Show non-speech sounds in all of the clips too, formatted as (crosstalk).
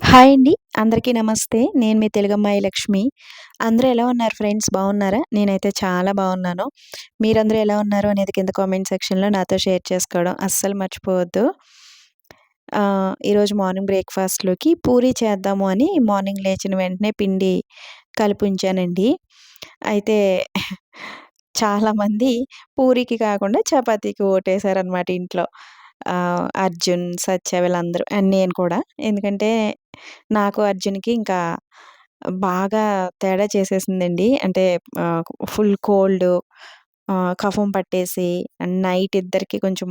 Hi అండి. అందరికీ నమస్తే. నేను మీ తెలుగమ్మాయి లక్ష్మి. అందరూ ఎలా ఉన్నారు ఫ్రెండ్స్? బాగున్నారా? నేనైతే చాలా బాగున్నాను. మీరందరూ ఎలా ఉన్నారు అనేది కింద కామెంట్ సెక్షన్లో నాతో షేర్ చేసుకోవడం అస్సలు మర్చిపోవద్దు. ఈరోజు మార్నింగ్ బ్రేక్ఫాస్ట్లోకి పూరీ చేద్దాము అని మార్నింగ్ లేచిన వెంటనే పిండి కలిపించానండి. అయితే (laughs) చాలామంది పూరీకి కాకుండా చపాతీకి ఓటేశారనమాట ఇంట్లో. అర్జున్ సత్య వీళ్ళందరూ అండ్ నేను కూడా ఎందుకంటే నాకు అర్జున్‌కి ఇంకా బాగా తేడా చేసేసిందండి. అంటే ఫుల్ కోల్డ్ కఫం పట్టేసి అండ్ నైట్ ఇద్దరికి కొంచెం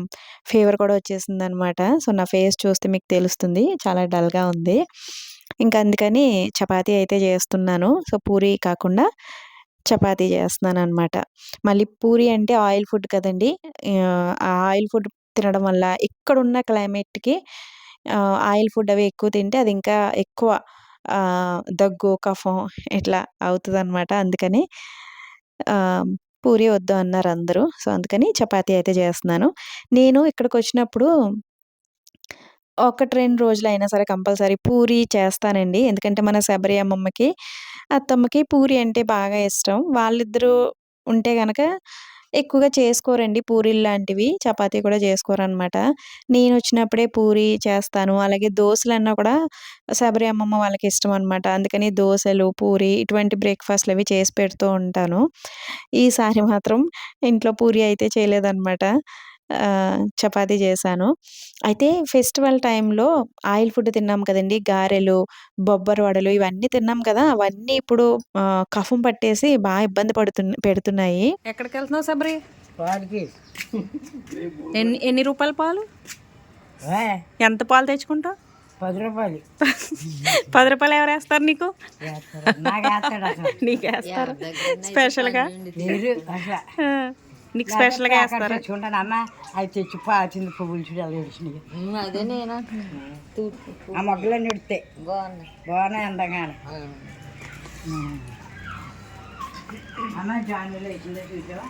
ఫీవర్ కూడా వచ్చేసింది అనమాట సో, నా ఫేస్ చూస్తే మీకు తెలుస్తుంది. చాలా డల్‌గా ఉంది. ఇంకా అందుకని చపాతీ అయితే చేస్తున్నాను. సో, పూరి కాకుండా చపాతీ చేస్తున్నాను అనమాట మళ్ళీ పూరి అంటే ఆయిల్ ఫుడ్ కదండీ! ఆ ఆయిల్ ఫుడ్ తినడం వల్ల ఇక్కడున్న క్లైమేట్‌కి ఆయిల్ ఫుడ్ అవి ఎక్కువ తింటే అది ఇంకా ఎక్కువ దగ్గు, కఫం ఇట్లా అవుతుంది అనమాట అందుకని పూరి వద్దు అన్నారందరూ. సో, అందుకని చపాతీ అయితే చేస్తున్నాను. నేను ఇక్కడికి వచ్చినప్పుడు ఒకటి, 2 రోజులైనా సరే కంపల్సరీ పూరి చేస్తానండి. ఎందుకంటే మన శబరి అమ్మమ్మకి, అత్తమ్మకి పూరి అంటే బాగా ఇష్టం. వాళ్ళిద్దరూ ఉంటే కనుక ఎక్కువగా చేసుకోరండి పూరీలు లాంటివి చపాతీ కూడా చేసుకోరనమాట. నేనొచ్చినప్పుడే పూరి చేస్తాను. అలాగే దోశలన్నా కూడా శబరి అమ్మమ్మ వాళ్ళకి ఇష్టం అనమాట అందుకని దోశలు పూరి ఇటువంటి బ్రేక్ఫాస్ట్లు అవి చేసి పెడుతూ ఉంటాను. ఈసారి మాత్రం ఇంట్లో పూరి అయితే చేయలేదనమాట. చపాతీ చేశాను. అయితే ఫెస్టివల్ టైంలో ఆయిల్ ఫుడ్ తిన్నాం కదండీ! గారెలు, బొబ్బర వడలు ఇవన్నీ తిన్నాం కదా! అవన్నీ ఇప్పుడు కఫం పట్టేసి బా ఇబ్బంది పడుతున్ పెడుతున్నాయి. ఎక్కడికెళ్తున్నావు సబరి వాడికి ఎన్ని ఎన్ని రూపాయల పాలు? ఎంత పాలు తెచ్చుకుంటావు? పది రూపాయలు. పది రూపాయలు ఎవరు వేస్తారు నీకు. నాకు వేస్తారు. స్పెషల్గా? నీకు స్పెషల్గా అక్కడ వేస్తారు? తెచ్చుకుంటాను అమ్మ అవి తెచ్చి పాచింది పువ్వులు చూడు అలా ఏడిచినాయి అదే నేను. ఆ ఎడితే బాగున్నాయి. బాగున్నాయి అందంగా అమ్మ జాన్యులు వేసిందే చూసావా?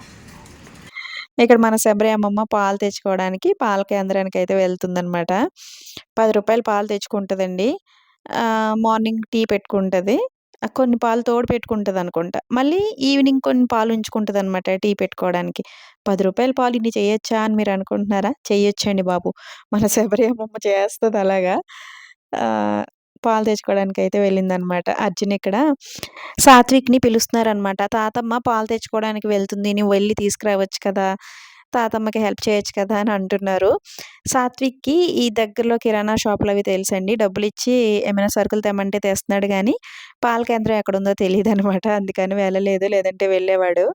ఇక్కడ మన శబరి అమ్మమ్మ పాలు తెచ్చుకోవడానికి పాల కేంద్రానికి అయితే వెళ్తుందనమాట. రూ. 10 పాలు తెచ్చుకుంటదండి. Morning tea పెట్టుకుంటది. కొన్ని పాలు తోడు పెట్టుకుంటుంది అనుకుంటా మళ్ళీ ఈవినింగ్ కొన్ని పాలు ఉంచుకుంటదనమాట టీ పెట్టుకోవడానికి. పది రూపాయలు పాలు ఇన్ని చేయొచ్చా అని మీరు అనుకుంటున్నారా? చేయొచ్చండి బాబు. మన శబరి అమ్మమ్మ చేస్తుంది అలాగా. పాలు తెచ్చుకోవడానికి అయితే వెళ్ళిందనమాట. అర్జున్ ఇక్కడ సాత్విక్‌ని పిలుస్తున్నారనమాట. తాతమ్మ పాలు తెచ్చుకోవడానికి వెళ్తుంది. నువ్వు వెళ్ళి తీసుకురావచ్చు కదా! తాతమ్మకి హెల్ప్ చేయొచ్చు కదా! అని అంటున్నారు. సాత్విక్‌కి ఈ దగ్గరలో కిరాణా షాపులవి తెలుసండి. డబ్బులిచ్చి ఏమైనా సరుకులు తెమ్మంటే తెస్తున్నాడు గానీ, పాల కేంద్రం ఎక్కడుందో తెలీదనమాట. అందుకని వెళ్ళలేదు. లేదంటే వెళ్ళేవాడు.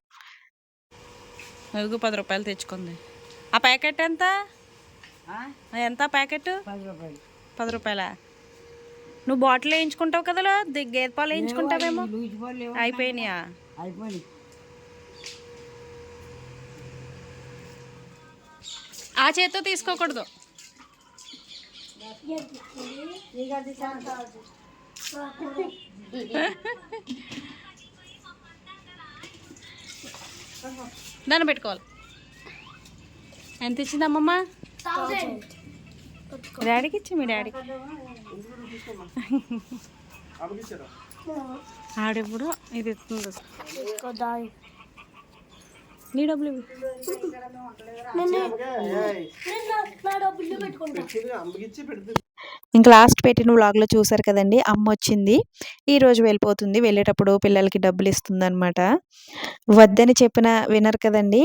పది రూపాయలు తెచ్చుకుంది ఆ ప్యాకెట్ ఎంత ఆ? ఎంత ప్యాకెట్ పది రూపాయలు పది రూపాయల నువ్వు బాటిల్ వేయించుకుంటావు కదా గేదె పాలు వేయించుకుంటావేమో అయిపోయినాయా ఆ చేత్తో తీసుకోకూడదు. దాన్ని పెట్టుకోవాలి. ఎంత ఇచ్చింది అమ్మమ్మ డాడీకి ఇచ్చి మీ డాడీకి. ఆడెప్పుడు ఇది ఇస్తుంది. నీ డబ్బులు. ఇంక లాస్ట్ పెట్టిన వ్లాగ్‌లో చూసారు కదండీ! అమ్మొచ్చింది. ఈరోజు వెళ్ళిపోతుంది. వెళ్ళేటప్పుడు పిల్లలకి డబ్బులిస్తుందనమాట. వద్దని చెప్పినా వినరు కదండీ!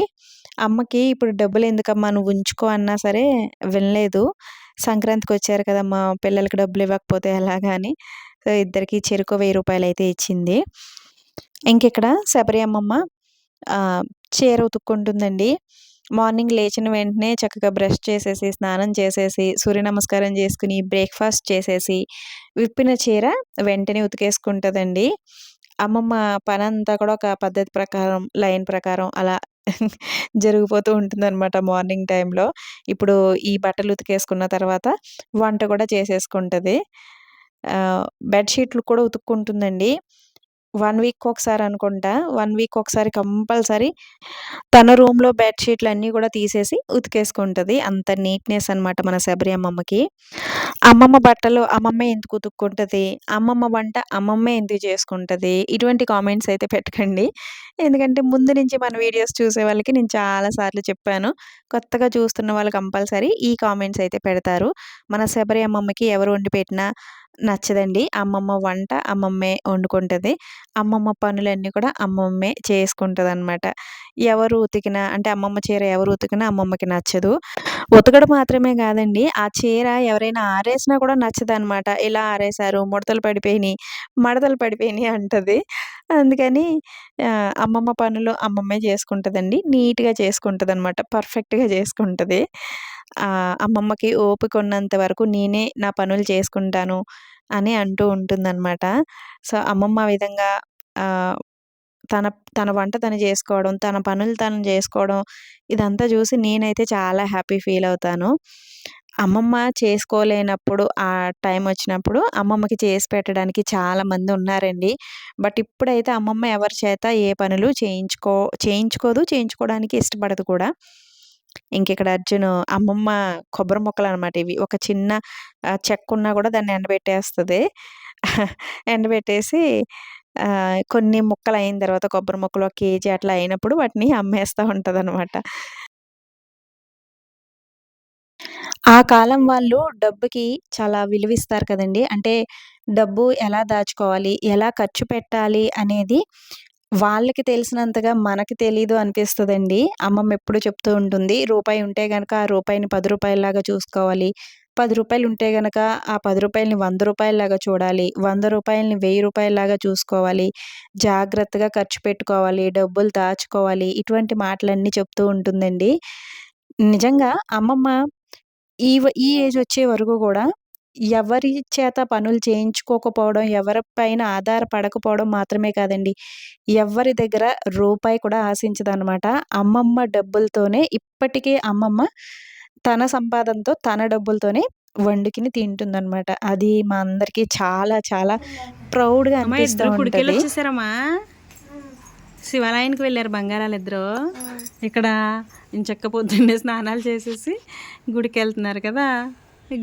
అమ్మకి ఇప్పుడు డబ్బులెందుకమ్మా నువ్వు ఉంచుకో అన్నా సరే వినలేదు. సంక్రాంతికొచ్చారు కదమ్మా! పిల్లలకి డబ్బులివ్వకపోతే ఎలాగా అని సో, ఇద్దరికీ చెరొక రూ. 1000 అయితే ఇచ్చింది. ఇంకిక్కడ శబరి అమ్మమ్మ చీర ఉతుక్కుంటుందండి. మార్నింగ్ లేచిన వెంటనే చక్కగా బ్రష్ చేసేసి, స్నానం చేసేసి, సూర్య నమస్కారం చేసుకుని బ్రేక్‌ఫాస్ట్ చేసేసి, విప్పిన చీర వెంటనే ఉతికేసుకుంటదండి. అమ్మమ్మ పనంతా కూడా ఒక పద్ధతి ప్రకారం, లైన్ ప్రకారం అలా జరిగిపోతూ ఉంటుందన్నమాట మార్నింగ్ టైంలో. ఇప్పుడు ఈ బట్టలు ఉతికేసుకున్న తర్వాత వంట కూడా చేసేసుకుంటుంది బెడ్షీట్లు కూడా ఉతుక్కుంటుందండి. వన్ వీక్ ఒకసారి అనుకుంటా. వన్ వీక్ ఒకసారి కంపల్సరీ తన రూమ్లో బెడ్షీట్లు అన్నీ కూడా తీసేసి ఉతికేసుకుంటుంది. అంత నీట్నెస్ అనమాట మన శబరి అమ్మమ్మకి. అమ్మమ్మ బట్టలు అమ్మమ్మే ఎందుకు ఉతుక్కుంటుంది? అమ్మమ్మ వంట అమ్మమ్మే ఎందుకు చేసుకుంటుంది? ఇటువంటి కామెంట్స్ అయితే పెట్టకండి. ఎందుకంటే ముందు నుంచి మన వీడియోస్ చూసే వాళ్ళకి నేను చాలాసార్లు చెప్పాను. కొత్తగా చూస్తున్న వాళ్ళు కంపల్సరీ ఈ కామెంట్స్ అయితే పెడతారు. మన శబరి అమ్మమ్మకి ఎవరు వండి పెట్టినా నచ్చదండి. అమ్మమ్మ వంట అమ్మమ్మే వండుకుంటుంది. అమ్మమ్మ పనులన్నీ కూడా అమ్మమ్మే చేసుకుంటుంది అనమాట ఎవరు ఉతికినా అంటే అమ్మమ్మ చీర ఎవరు ఉతికినా అమ్మమ్మకి నచ్చదు. ఉతకడం మాత్రమే కాదండి. ఆ చీర ఎవరైనా ఆరేసినా కూడా నచ్చదనమాట ఇలా ఆరేశారు ముడతలు పడిపోయినాయి మడతలు పడిపోయినాయి అంటది. అందుకని అమ్మమ్మ పనులు అమ్మమ్మే చేసుకుంటుందండి. నీట్గా చేసుకుంటుంది అనమాట పర్ఫెక్ట్గా చేసుకుంటుంది. అమ్మమ్మకి ఓపిక ఉన్నంత వరకు నేనే నా పనులు చేసుకుంటాను అని అంటూ ఉంటుందన్నమాట. సో అమ్మమ్మ ఆ విధంగా తన తన వంట తను చేసుకోవడం తన పనులు తను చేసుకోవడం ఇదంతా చూసి నేనైతే చాలా హ్యాపీ ఫీల్ అవుతాను. అమ్మమ్మ చేసుకోలేనప్పుడు ఆ టైం వచ్చినప్పుడు అమ్మమ్మకి చేసి పెట్టడానికి చాలా మంది ఉన్నారండి. బట్ ఇప్పుడైతే అమ్మమ్మ ఎవరి చేత ఏ పనులు చేయించుకో చేయించుకోదు చేయించుకోవడానికి ఇష్టపడదు కూడా. ఇంకిక్కడ అర్జున్ అమ్మమ్మ కొబ్బరి మొక్కలు అనమాట ఇవి. ఒక చిన్న చెక్క ఉన్నా కూడా దాన్ని ఎండబెట్టేస్తుంది. (laughs) ఎండబెట్టేసి కొన్ని ముక్కలు అయిన తర్వాత కొబ్బరి ముక్కలు ఒక కేజీ అట్లా అయినప్పుడు వాటిని అమ్మేస్తూ ఉంటుంది అనమాట ఆ కాలం వాళ్ళు డబ్బుకి చాలా విలువిస్తారు కదండి. అంటే డబ్బు ఎలా దాచుకోవాలి ఎలా ఖర్చు పెట్టాలి అనేది వాళ్ళకి తెలిసినంతగా మనకి తెలీదు అనిపిస్తుందండి. అమ్మమ్మ ఎప్పుడు చెప్తూ ఉంటుంది రూపాయి ఉంటే కనుక ఆ రూపాయిని పది రూపాయలలాగా చూసుకోవాలి. పది రూపాయలు ఉంటే గనక ఆ పది రూపాయలని వంద రూపాయలలాగా చూడాలి. వంద రూపాయలని వెయ్యి రూపాయలలాగా చూసుకోవాలి. జాగ్రత్తగా ఖర్చు పెట్టుకోవాలి. డబ్బులు దాచుకోవాలి. ఇటువంటి మాటలన్నీ చెప్తూ ఉంటుందండి. నిజంగా అమ్మమ్మ ఈ ఈ ఏజ్ వచ్చే వరకు కూడా ఎవరి చేత పనులు చేయించుకోకపోవడం ఎవరిపైన ఆధారపడకపోవడం మాత్రమే కాదండి. ఎవరి దగ్గర రూపాయి కూడా ఆశించదనమాట అమ్మమ్మ డబ్బులతోనే ఇప్పటికీ అమ్మమ్మ తన సంపాదనతో తన డబ్బులతోనే వండుకుని తింటుందన్నమాట. అది మా అందరికీ చాలా చాలా ప్రౌడ్గా వచ్చేసారమ్మా. శివాలయానికి వెళ్ళారు బంగారాలు ఇద్దరు. ఇక్కడ ఇంచక్క పొద్దున్నే స్నానాలు చేసేసి గుడికి వెళ్తున్నారు కదా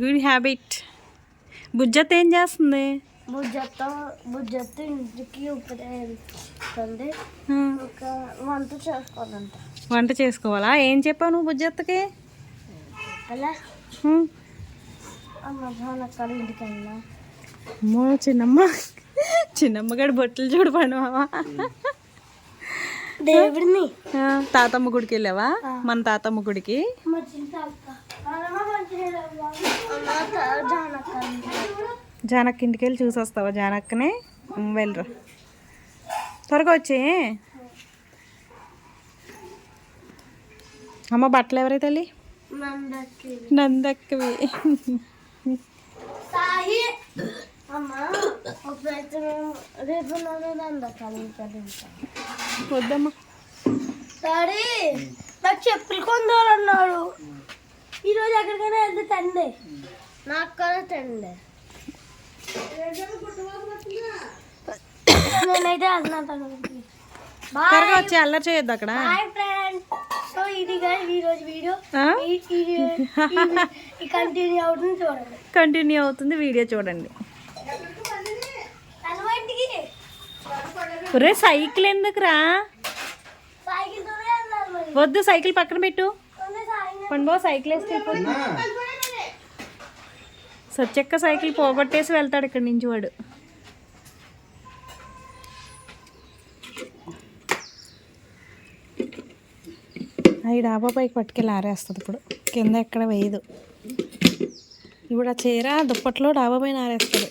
గుడ్ హ్యాబిట్ బుజ్జత్ ఏం చేస్తుంది? బుజ్జతో బుజ్జతో ఇంటికి ఆ, ఒక వంట చేసుకోవాలంట. వంట చేసుకోవాలా? ఏం చెప్పావు నువ్వు బుజ్జత్తకి? అలా. అమ్మ ఇంటికి వెళ్ళా అమ్మో చిన్నమ్మ. చిన్నమ్మ గడి బొట్టలు చూడపండి మామ. దేవుడిని? తాతమ్మ గుడికి వెళ్ళావా? మన తాతమ్మ గుడికి? జానక్క ఇంటికి వెళ్ళి చూసి వస్తావా జానక్కని? ఉమ్, వెళ్ళరు. త్వరగా వచ్చి. అమ్మ బట్టలు ఎవరైతే తల్లి? నందకి నందక్కవి. సాయి. అమ్మ ఒకరైతే మేము రేపు నన్ను నందకాలి ఉంటాం వద్దమ్మా. చెప్పులు కొందాలన్నాడు. ఈరోజు ఎక్కడికైనా వెళ్తే తండే నాకు కూడా తండే నేనైతే వెళ్తున్నాను త్వరగా వచ్చి అల్లరి చేయొద్దు అక్కడ. ఫ్రెండ్స్. సో ఇది guys ఈ రోజు వీడియో. ఆ? ఈ కంటిన్యూ అవుతుంది చూడండి. కంటిన్యూ అవుతుంది వీడియో చూడండి. తన ఒరే సైకిల్ ఎందుకురా? సైకిల్ తోనే వెళ్ళాలి మరి. వద్దు సైకిల్ పక్కన పెట్టు. సాయి పండుగ సైకిల్ వేస్తే వెళ్ళిపోతుంది సత్యక్క సైకిల్ పోగొట్టేసి వెళ్తాడు ఇక్కడి నుంచి వాడు. అవి డాబా పైకి పట్టుకెళ్ళి ఆరేస్తుంది ఇప్పుడు. కింద ఎక్కడ వేయదు. ఇప్పుడు ఆ చీర దుప్పట్లో డాబా పైన ఆరేస్తుంది.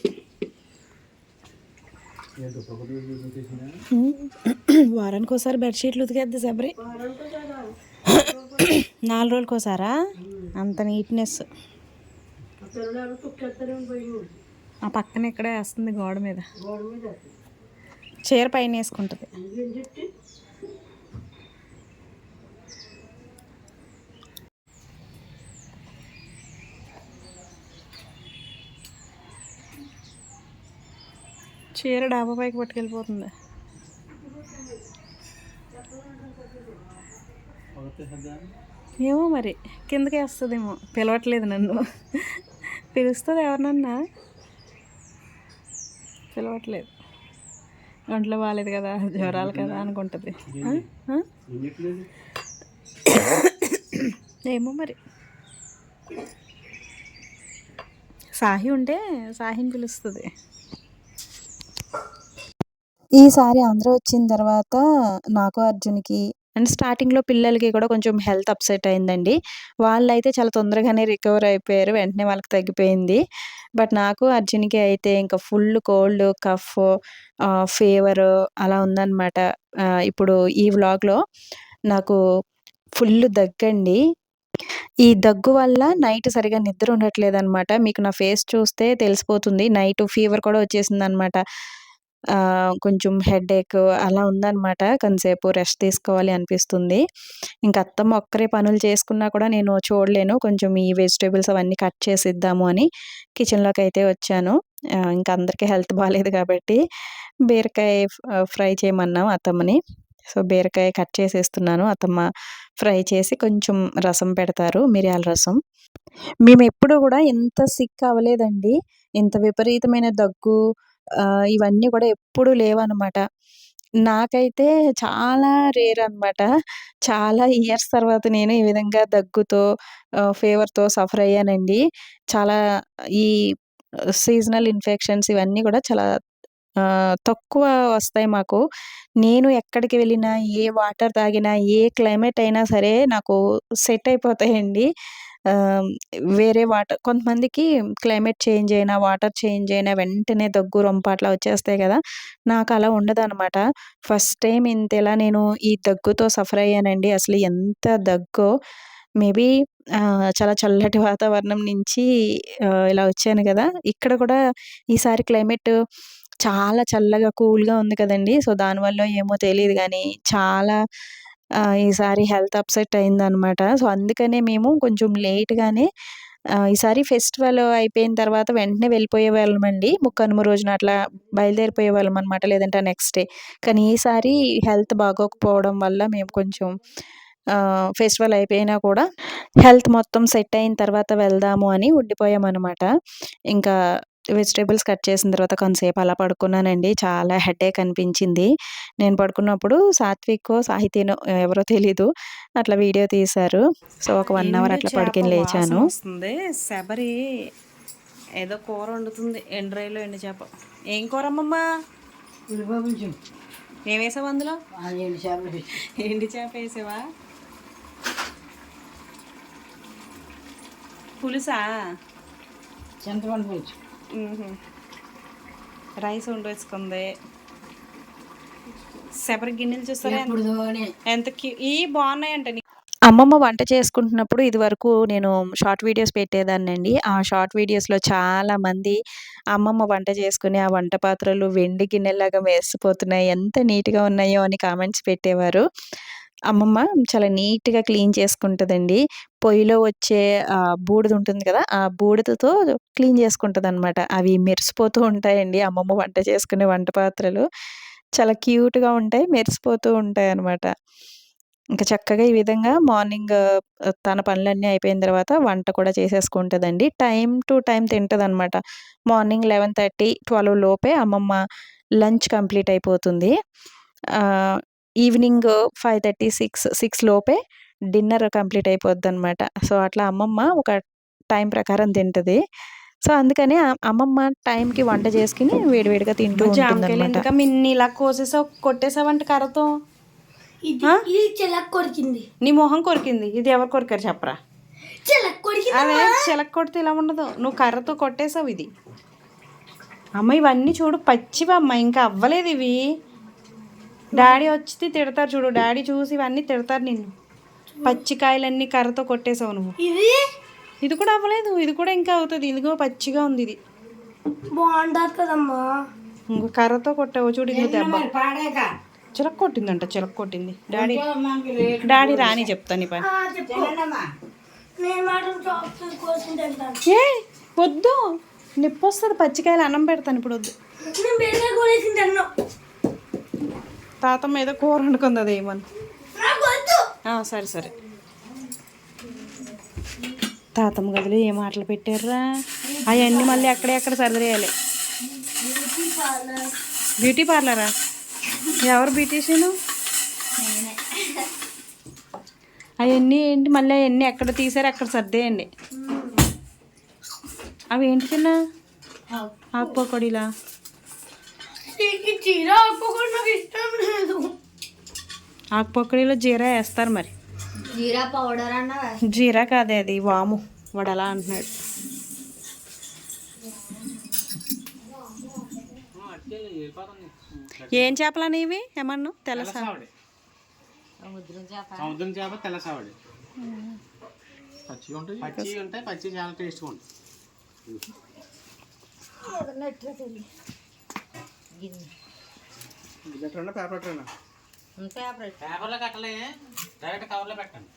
వారానికి ఒకసారి బెడ్షీట్లు ఉతికేద్ది సబరి నాలుగు రోజులకి ఒకసారా అంత నీట్నెస్ ఆ పక్కన ఇక్కడే వేస్తుంది గోడ మీద. చీర పైన వేసుకుంటుంది. చీర డాబా పైకి పట్టుకెళ్ళిపోతుంది. ఏమో మరి. కిందకి వస్తుందేమో. పిలవట్లేదు నన్ను. పిలుస్తుంది ఎవరినన్నా? పిలవట్లేదు. ఒంట్లో బాగాలేదు కదా జ్వరాలు కదా అనుకుంటుంది? ఏమో మరి. సాహి ఉంటే సాహిని పిలుస్తుంది. ఈసారి ఆంధ్ర వచ్చిన తర్వాత నాకు అర్జున్‌కి అండ్ స్టార్టింగ్‌లో పిల్లలకి కూడా కొంచెం హెల్త్ అప్సెట్ అయిందండి. వాళ్ళైతే చాలా తొందరగానే రికవర్ అయిపోయారు. వెంటనే వాళ్ళకి తగ్గిపోయింది. బట్ నాకు అర్జున్‌కి అయితే ఇంకా ఫుల్ కోల్డ్, కఫ్ ఫీవర్ అలా ఉందనమాట. ఇప్పుడు ఈ వ్లాగ్‌లో నాకు ఫుల్ దగ్గండి. ఈ దగ్గు వల్ల నైట్ సరిగ్గా నిద్ర ఉండట్లేదనమాట. మీకు నా ఫేస్ చూస్తే తెలిసిపోతుంది. నైట్ ఫీవర్ కూడా వచ్చేసింది అనమాట కొంచెం హెడేక్ అలా ఉందన్నమాట కొంతసేపు రెస్ట్ తీసుకోవాలి అనిపిస్తుంది. ఇంకా అత్తమ్మ ఒక్కరే పనులు చేసుకున్నా కూడా నేను చూడలేను. కొంచెం ఈ వెజిటేబుల్స్ అవన్నీ కట్ చేసిద్దాము అని కిచెన్లోకి అయితే వచ్చాను. ఇంకా అందరికీ హెల్త్ బాగాలేదు కాబట్టి బీరకాయ ఫ్రై చేయమన్నాం అత్తమ్మని. సో, బీరకాయ కట్ చేసేస్తున్నాను. అత్తమ్మ ఫ్రై చేసి కొంచెం రసం పెడతారు. మిరియాల రసం. మేము ఎప్పుడూ కూడా ఇంత సిక్ అవ్వలేదండి. ఇంత విపరీతమైన దగ్గు ఇవన్నీ కూడా ఎప్పుడూ లేవనమాట. నాకైతే చాలా రేర్ అనమాట. చాలా ఇయర్స్ తర్వాత నేను ఈ విధంగా దగ్గుతో ఫీవర్‌తో సఫర్ అయ్యానండి. చాలా ఈ సీజనల్ ఇన్ఫెక్షన్స్ ఇవన్నీ కూడా చాలా తక్కువ వస్తాయి మాకు. నేను ఎక్కడికి వెళ్ళినా, ఏ వాటర్ తాగినా, ఏ క్లైమేట్ అయినా సరే నాకు సెట్ అయిపోతాయండి. వేరే వాటర్ కొంతమందికి క్లైమేట్ చేంజ్ అయినా, వాటర్ చేంజ్ అయినా వెంటనే దగ్గు, రొంప అట్లా వచ్చేస్తాయి కదా నాకు అలా ఉండదనమాట. ఫస్ట్ టైం ఇంతలా నేను ఈ దగ్గుతో సఫర్ అయ్యానండి. అసలు ఎంత దగ్గో మేబీ చాలా చల్లటి (laughs) వాతావరణం నుంచి ఇలా వచ్చాను కదా ఇక్కడ కూడా ఈసారి క్లైమేట్ చాలా చల్లగా, కూల్‌గా ఉంది కదండీ! సో, దానివల్ల ఏమో తెలియదు కానీ చాలా ఈసారి హెల్త్ అప్సెట్ అయిందనమాట. సో, అందుకనే మేము కొంచెం లేట్‌గానే ఈసారి ఫెస్టివల్ అయిపోయిన తర్వాత వెంటనే వెళ్ళిపోయే వెళ్ళిపోయేవాళ్ళమండి. ముక్కనుమ రోజున అట్లా బయలుదేరిపోయే వాళ్ళం అనమాట. లేదంటే నెక్స్ట్ డే. కానీ ఈసారి హెల్త్ బాగోకపోవడం వల్ల మేము కొంచెం ఫెస్టివల్ అయిపోయినా కూడా హెల్త్ మొత్తం సెట్ అయిన తర్వాత వెళ్దాము అని ఉండిపోయామన్నమాట ఇంకా వెజిటబుల్స్ కట్ చేసిన తర్వాత కొంతసేపు అలా పడుకున్నానండి. చాలా హెడేక్ అనిపించింది. నేను పడుకున్నప్పుడు సాత్విక్కో, సాహితీనో ఎవరో తెలీదు. అట్లా వీడియో తీశారు. సో, ఒక 1 అవర్ అట్లా పడుకొని లేచాను. వస్తుంది శబరి ఏదో కూర వండుతుంది ఎండు రొయ్యలు ఎండు చేప ఏం కూర అమ్మమ్మ ఏం వేసావు అందులో ఎండు చేప వేసావా పులుసా చింతపండు పులుసు. రైస్ వండేసుకుంది శబరి గిన్నెలు చూస్తారా ఎంత- క్యూ ఈ బాగున్నాయంట నీ- అమ్మమ్మ వంట చేసుకుంటున్నప్పుడు ఇదివరకు నేను షార్ట్ వీడియోస్ పెట్టేదాన్నండి. ఆ షార్ట్ వీడియోస్‌లో చాలామంది అమ్మమ్మ వంట చేసుకుని ఆ వంట పాత్రలు వెండి గిన్నెల్లాగా మెరిసిపోతున్నాయి. ఎంత నీట్‌గా ఉన్నాయో అని కామెంట్స్ పెట్టేవారు. అమ్మమ్మ చాలా నీట్‌గా క్లీన్ చేసుకుంటదండి. పొయ్యిలో వచ్చే బూడిద ఉంటుంది కదా! ఆ బూడిదతో క్లీన్ చేసుకుంటదనమాట. అవి మెరిసిపోతూ ఉంటాయండి అమ్మమ్మ వంట చేసుకునే వంట పాత్రలు. చాలా క్యూట్‌గా ఉంటాయి. మెరిసిపోతూ ఉంటాయి అనమాట ఇంక చక్కగా ఈ విధంగా మార్నింగ్ తన పనులన్నీ అయిపోయిన తర్వాత వంట కూడా చేసేసుకుంటుందండి టైం టు టైం తింటుంది అనమాట మార్నింగ్ 11:30, 12 లోపే అమ్మమ్మ లంచ్ కంప్లీట్ అయిపోతుంది. ఈవినింగ్ 5:30, 6, 6 లోపే డిన్నర్ కంప్లీట్ అయిపోద్దనమాట. సో, అట్లా అమ్మమ్మ ఒక టైం ప్రకారం తింటది. సో, అందుకని అమ్మమ్మ టైంకి వంట చేసుకొని వేడివేడిగా తింటూ మిన్ని ఇలా కోసేసావు కొట్టేసావంట కర్రతో? కొరికింది. నీ మొహం కొరికింది. ఇది ఎవరు కొరికారు చెప్పరా? చిలక కొరికింది? అదే చిలక కొడితే ఇలా ఉండదు. నువ్వు కర్రతో కొట్టేసావు ఇది. అమ్మ ఇవన్నీ చూడు పచ్చివమ్మ. ఇంకా అవ్వలేదు ఇవి. డాడీ వచ్చి తిడతారు చూడు డాడీ చూసి ఇవన్నీ తిడతారు నిన్ను. పచ్చికాయలన్నీ కర్రతో కొట్టేసావు నువ్వు. ఇది? ఇది కూడా అవ్వలేదు ఇది కూడా ఇంకా అవుతుంది. ఇదిగో పచ్చిగా ఉంది ఇది. బాగుంటుంది కదమ్మా. ఇంకో కర్రతో కొట్టావు చూడు ఇంకో దెబ్బ. చిలక కొట్టిందంట చిలక కొట్టింది. డాడీ డాడీ రాని చెప్తాను పని. ఏ వద్దు. నొప్పి వస్తుంది పచ్చికాయలు అన్నం పెడతాను ఇప్పుడు వద్దు. తాతమ్మ ఏదో కూర వండుకుంది అది ఏమని సరే సరే. తాతమ్మ గదిలో ఏ మాటలు పెట్టారా అవన్నీ మళ్ళీ ఎక్కడ ఎక్కడ సర్దిరేయాలి. బ్యూటీ పార్లరా ఎవరు బ్యూటీషియను అవన్నీ ఏంటి? మళ్ళీ అవన్నీ ఎక్కడ తీసారు అక్కడ సర్దేయండి. అవి ఏంటి చిన్న? ఆకు పకోడీలా నీకు చీర ఆపుకోకుండా నాకు ఇష్టం లేదు. ఆకు పకోడీలో జీరా వేస్తారు మరి. జీరా పౌడర్ అన్న జీరా కాదే అది వాము వాడు అలా అంటున్నాడు. ఏం చేపలని ఇవి ఏమన్నా తెలుసా సముద్రం చేప. పచ్చి ఉంటాయి. పచ్చి ఉంటాయి పచ్చి చాలా టేస్ట్గా ఉంటాయి. పెట్టండి పేపర్ పెట్టండి పేపర్లో కట్టలే డైరెక్ట్ కవర్లో పెట్టండి.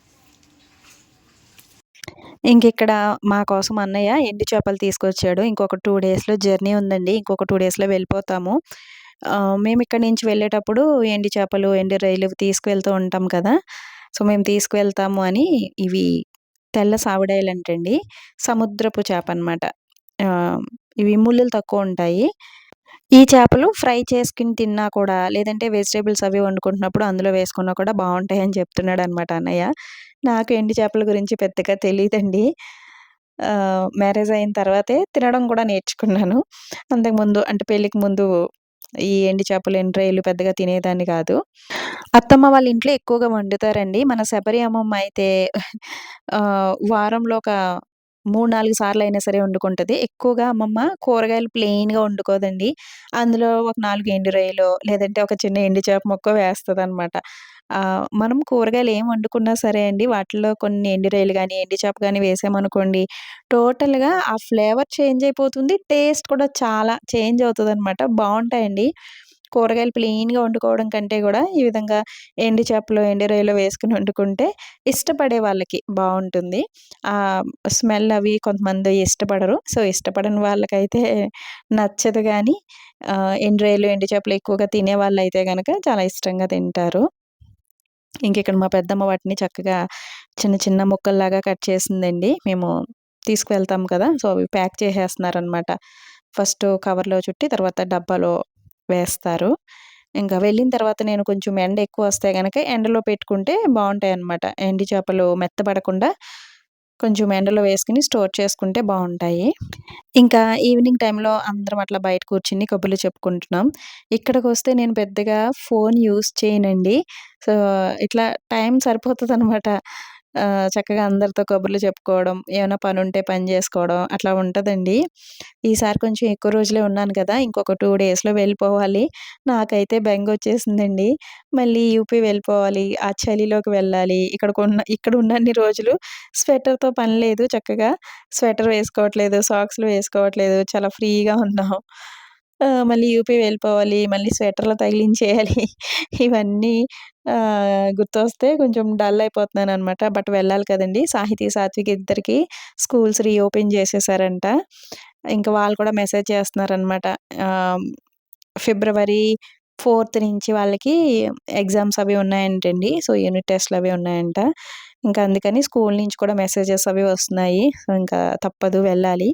ఇంక ఇక్కడ మా కోసం అన్నయ్య ఎండు చేపలు తీసుకొచ్చాడు. ఇంకొక టూ డేస్లో జర్నీ ఉందండి. ఇంకొక టూ డేస్లో వెళ్ళిపోతాము. ఆ, మేము ఇక్కడ నుంచి వెళ్ళేటప్పుడు ఎండి చేపలు ఎండి రొయ్యలు తీసుకువెళ్తూ ఉంటాం కదా. సో మేము తీసుకువెళ్తాము అని ఇవి తెల్ల సావిడాయలు అంటండి సముద్రపు చేప అనమాట ఇవి ముళ్ళులు తక్కువ ఉంటాయి. ఈ చేపలు ఫ్రై చేసుకుని తిన్నా కూడా లేదంటే వెజిటేబుల్స్ అవి వండుకుంటున్నప్పుడు అందులో వేసుకున్నా కూడా బాగుంటాయి అని చెప్తున్నాడు అనమాట అన్నయ్య. నాకు ఎండి చేపల గురించి పెద్దగా తెలియదండి మ్యారేజ్ అయిన తర్వాతే తినడం కూడా నేర్చుకున్నాను. అంతకుముందు అంటే పెళ్ళికి ముందు ఈ ఎండి చేపలు ఎండు పెద్దగా తినేదాన్ని కాదు. అత్తమ్మ వాళ్ళ ఇంట్లో ఎక్కువగా వండుతారండి. మన శబరి అమ్మమ్మ అయితే వారంలో ఒక మూడు నాలుగు సార్లు అయినా సరే వండుకుంటుంది. ఎక్కువగా అమ్మమ్మ కూరగాయలు ప్లెయిన్గా వండుకోదండి. అందులో ఒక నాలుగు ఎండు రొయ్యలు లేదంటే ఒక చిన్న ఎండు చేప ముక్క వేస్తుంది అనమాట మనం కూరగాయలు ఏం వండుకున్నా సరే అండి వాటిలో కొన్ని ఎండు రొయ్యలు కానీ ఎండు చేప కానీ వేసామనుకోండి టోటల్గా ఆ ఫ్లేవర్ చేంజ్ అయిపోతుంది. టేస్ట్ కూడా చాలా చేంజ్ అవుతుంది అనమాట బాగుంటాయండి కూరగాయలు ప్లెయిన్గా వండుకోవడం కంటే కూడా ఈ విధంగా ఎండు చేపలు ఎండు రొయ్యలు వేసుకుని వండుకుంటే ఇష్టపడే వాళ్ళకి బాగుంటుంది ఆ స్మెల్ అవి కొంతమంది ఇష్టపడరు. సో ఇష్టపడని వాళ్ళకైతే నచ్చదు కానీ ఎండి ఎండు రొయ్యలు ఎండు చేపలు ఎక్కువగా తినే వాళ్ళు అయితే కనుక చాలా ఇష్టంగా తింటారు. ఇంకెక్కడ మా పెద్దమ్మ వాటిని చక్కగా చిన్న చిన్న ముక్కల్లాగా కట్ చేసిందండి. మేము తీసుకువెళ్తాం కదా! సో అవి ప్యాక్ చేసేస్తున్నారనమాట ఫస్ట్ కవర్లో చుట్టి తర్వాత డబ్బాలో వేస్తారు. ఇంకా వెళ్ళిన తర్వాత నేను కొంచెం ఎండ ఎక్కువ వస్తే కనుక ఎండలో పెట్టుకుంటే బాగుంటాయి అన్నమాట ఎండి చేపలు మెత్తబడకుండా కొంచెం ఎండలో వేసుకుని స్టోర్ చేసుకుంటే బాగుంటాయి. ఇంకా ఈవినింగ్ టైంలో అందరం అట్లా బయట కూర్చుని కబుర్లు చెప్పుకుంటున్నాం. ఇక్కడికి వస్తే నేను పెద్దగా ఫోన్ యూస్ చేయనండి. సో ఇట్లా టైం సరిపోతుంది అనమాట చక్కగా అందరితో కబుర్లు చెప్పుకోవడం ఏమైనా పని ఉంటే పని చేసుకోవడం అట్లా ఉంటుందండి. ఈసారి కొంచెం ఎక్కువ రోజులే ఉన్నాను కదా ఇంకొక టూ డేస్లో వెళ్ళిపోవాలి. నాకైతే బెంగ వచ్చేసిందండి. మళ్ళీ యూపీ వెళ్ళిపోవాలి ఆ చలిలోకి వెళ్ళాలి. ఇక్కడ ఉన్న ఇక్కడ ఉన్నన్ని రోజులు స్వెటర్తో పని లేదు చక్కగా. స్వెటర్ వేసుకోవట్లేదు సాక్స్లు వేసుకోవట్లేదు చాలా ఫ్రీగా ఉన్నాం. మళ్ళీ యూపీ వెళ్ళిపోవాలి మళ్ళీ స్వెటర్లు తగిలించేయాలి. ఇవన్నీ గుర్తొస్తే కొంచెం డల్ అయిపోతున్నాను అనమాట బట్ వెళ్ళాలి కదండి. సాహితీ సాత్విక్ ఇద్దరికి స్కూల్స్ రీఓపెన్ చేసేసారంట. ఇంకా వాళ్ళు కూడా మెసేజ్ చేస్తున్నారనమాట. ఫిబ్రవరి ఫోర్త్ నుంచి వాళ్ళకి ఎగ్జామ్స్ అవి ఉన్నాయంటండి. సో యూనిట్ టెస్ట్లు అవి ఉన్నాయంట. ఇంకా అందుకని స్కూల్ నుంచి కూడా మెసేజెస్ అవి వస్తున్నాయి. ఇంకా తప్పదు వెళ్ళాలి.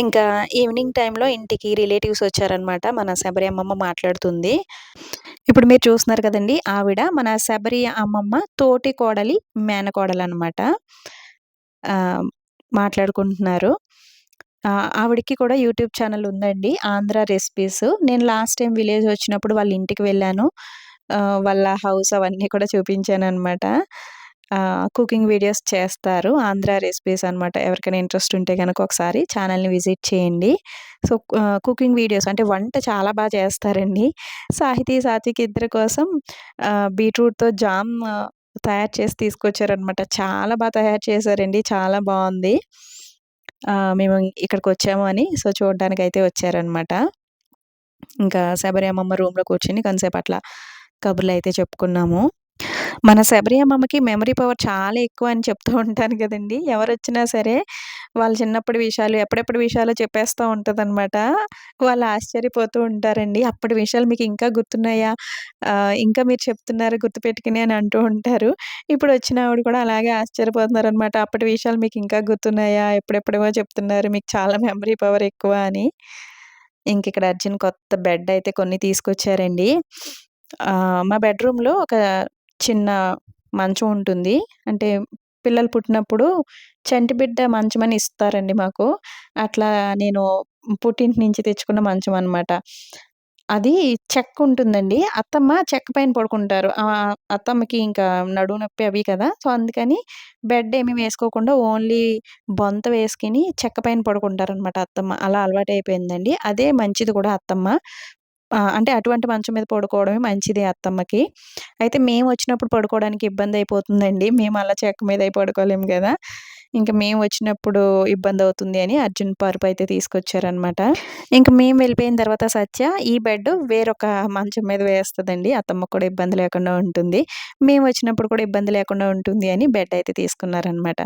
ఇంకా ఈవినింగ్ టైంలో ఇంటికి రిలేటివ్స్ వచ్చారనమాట. మన శబరి అమ్మమ్మ మాట్లాడుతుంది. ఇప్పుడు మీరు చూస్తున్నారు కదండి ఆవిడ మన శబరి అమ్మమ్మ తోటి కోడలి మేనకోడలు అనమాట మాట్లాడుకుంటున్నారు. ఆవిడకి కూడా యూట్యూబ్ ఛానల్ ఉందండి ఆంధ్ర రెసిపీస్. నేను లాస్ట్ టైం విలేజ్ వచ్చినప్పుడు వాళ్ళ ఇంటికి వెళ్ళాను. వాళ్ళ హౌస్ అవన్నీ కూడా చూపించాను అనమాట కుకింగ్ వీడియోస్ చేస్తారు. ఆంధ్ర రెసిపీస్ అనమాట ఎవరికైనా ఇంట్రెస్ట్ ఉంటే కనుక ఒకసారి ఛానల్ని విజిట్ చేయండి. సో కుకింగ్ వీడియోస్ అంటే వంట చాలా బాగా చేస్తారండి. సాహితీ సాత్విక్ ఇద్దరి కోసం బీట్రూట్తో జామ్ తయారు చేసి తీసుకొచ్చారనమాట చాలా బాగా తయారు చేశారండి. చాలా బాగుంది. మేము ఇక్కడికి వచ్చాము అని సో చూడడానికి అయితే వచ్చారనమాట ఇంకా శబరి అమ్మమ్మ రూమ్లో కూర్చొని కొంతసేపు అట్లా కబుర్లు అయితే చెప్పుకున్నాము. మన శబరి అమ్మమ్మకి మెమరీ పవర్ చాలా ఎక్కువ అని చెప్తూ ఉంటాను కదండీ! ఎవరొచ్చినా సరే వాళ్ళ చిన్నప్పటి విషయాలు, ఎప్పుడెప్పుడు విషయాలు చెప్పేస్తూ ఉంటదనమాట. వాళ్ళు ఆశ్చర్యపోతూ ఉంటారండి. అప్పటి విషయాలు మీకు ఇంకా గుర్తున్నాయా? ఇంకా మీరు చెప్తున్నారు గుర్తుపెట్టుకుని అని అంటూ ఉంటారు. ఇప్పుడు వచ్చిన ఆవిడ కూడా అలాగే ఆశ్చర్యపోతున్నారు అనమాట అప్పటి విషయాలు మీకు ఇంకా గుర్తున్నాయా? ఎప్పుడెప్పుడేమో చెప్తున్నారు. మీకు చాలా మెమరీ పవర్ ఎక్కువ అని. ఇంక ఇక్కడ అర్జున్ కొత్త బెడ్ అయితే కొన్ని తీసుకొచ్చారండి. మా బెడ్‌రూమ్‌లో ఒక చిన్న మంచం ఉంటుంది. అంటే పిల్లలు పుట్టినప్పుడు చంటి బిడ్డ మంచమని ఇస్తారండి మాకు. అట్లా నేను పుట్టింటి నుంచి తెచ్చుకున్న మంచం అనమాట. అది చెక్క ఉంటుందండి. అత్తమ్మ చెక్క పైన పడుకుంటారు. అత్తమ్మకి ఇంకా నడువు నొప్పి అవి కదా! సో, అందుకని బెడ్ ఏమి వేసుకోకుండా ఓన్లీ బొంత వేసుకుని చెక్క పైన పడుకుంటారనమాట అత్తమ్మ. అలా అలవాటు అయిపోయిందండి అదే మంచిది కూడా అత్తమ్మ. అంటే అటువంటి మంచం మీద పడుకోవడమే మంచిది అత్తమ్మకి. అయితే మేము వచ్చినప్పుడు పడుకోవడానికి ఇబ్బంది అయిపోతుందండి మేము అలా చెక్క మీద అయి పడుకోలేము కదా ఇంకా మేము వచ్చినప్పుడు ఇబ్బంది అవుతుంది అని అర్జున్ పరుపయితే తీసుకొచ్చారనమాట. ఇంక మేము వెళ్ళిపోయిన తర్వాత సత్య ఈ బెడ్ వేరొక మంచం మీద వేస్తుందండి అత్తమ్మ కూడా ఇబ్బంది లేకుండా ఉంటుంది. మేము వచ్చినప్పుడు కూడా ఇబ్బంది లేకుండా ఉంటుంది అని బెడ్ అయితే తీసుకున్నారనమాట.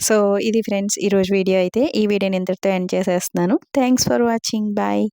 సో, ఇది ఫ్రెండ్స్ ఈరోజు వీడియో అయితే. ఈ వీడియోని ఇంతటితో ఎండ్ చేసేస్తున్నాను. Thanks for watching. బాయ్.